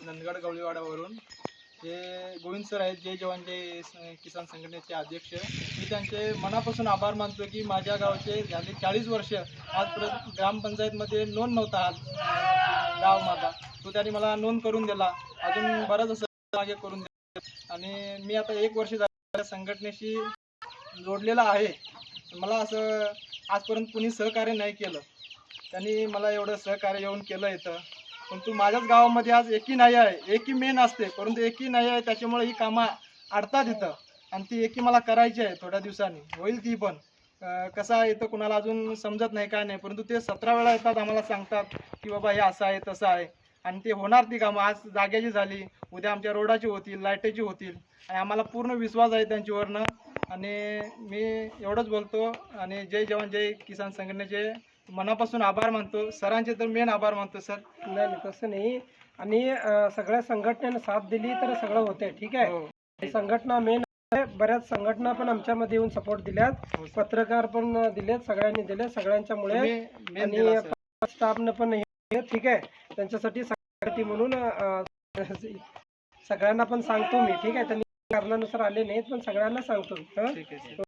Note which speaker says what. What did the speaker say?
Speaker 1: नंदगड गवळीवाडावरून हे गोविंद सर आहेत जय जवान जय किसान संघटनेचे अध्यक्ष मी त्यांचे मनापासून आभार मानतो की माझ्या गावचे झाले चाळीस वर्ष आजपर्यंत ग्रामपंचायतमध्ये नोंद नव्हता आज गाव माझा. तो त्यांनी मला नोंद करून दिला. अजून बरंच असं मागे करून दिलं. आणि मी आता एक वर्ष झाले संघटनेशी जोडलेला आहे. मला असं आजपर्यंत कुणी सहकार्य नाही केलं. त्यांनी मला एवढं सहकार्य येऊन केलं पण परंतु माझ्याच गावामध्ये आज एकी नाही आहे. एकी मेन असते. परंतु एकी नाही आहे त्याच्यामुळे ही कामं अडतात इथं. आणि ती एकी मला करायची आहे थोड्या दिवसांनी. होईल ती पण. कसं आहे इथं कुणाला अजून समजत नाही काय नाही. परंतु ते सतरा वेळा येतात आम्हाला सांगतात की बाबा हे असं आहे तसं आहे. आणि ते होणार ती कामं. आज जाग्याची झाली. उद्या आमच्या रोडाची होतील लाईटेची होतील. आणि आम्हाला पूर्ण विश्वास आहे त्यांच्यावरनं. आणि मी एवढंच बोलतो. आणि जय जवान जय किसान संघटनेचे मनापासून आभार मानतो. सरांचे तर मेन आभार मानतो सर.
Speaker 2: नाही नाही तसं नाही. आणि अं, सगळ्या संघटनेनं साथ दिली तर सगळं होते ठीक आहे?
Speaker 1: हो.
Speaker 2: ही संघटना मेन बऱ्याच संघटना पण आमच्यामध्ये येऊन सपोर्ट दिल्यात.
Speaker 1: हो, सर.
Speaker 2: पत्रकार पण दिलेत सगळ्यांनी दिले सगळ्यांच्यामुळे
Speaker 1: तुम्ही main दिला,
Speaker 2: आणि
Speaker 1: सर.
Speaker 2: स्टाफनं पण हे ठीक आहे? त्यांच्यासाठी साठी म्हणून अं, सगळ्यांना पण सांगतो मी ठीक आहे? त्यांनी कारणानुसार आले नाहीत पण सगळ्यांना सांगतो हं?
Speaker 1: ठीक आहे सर.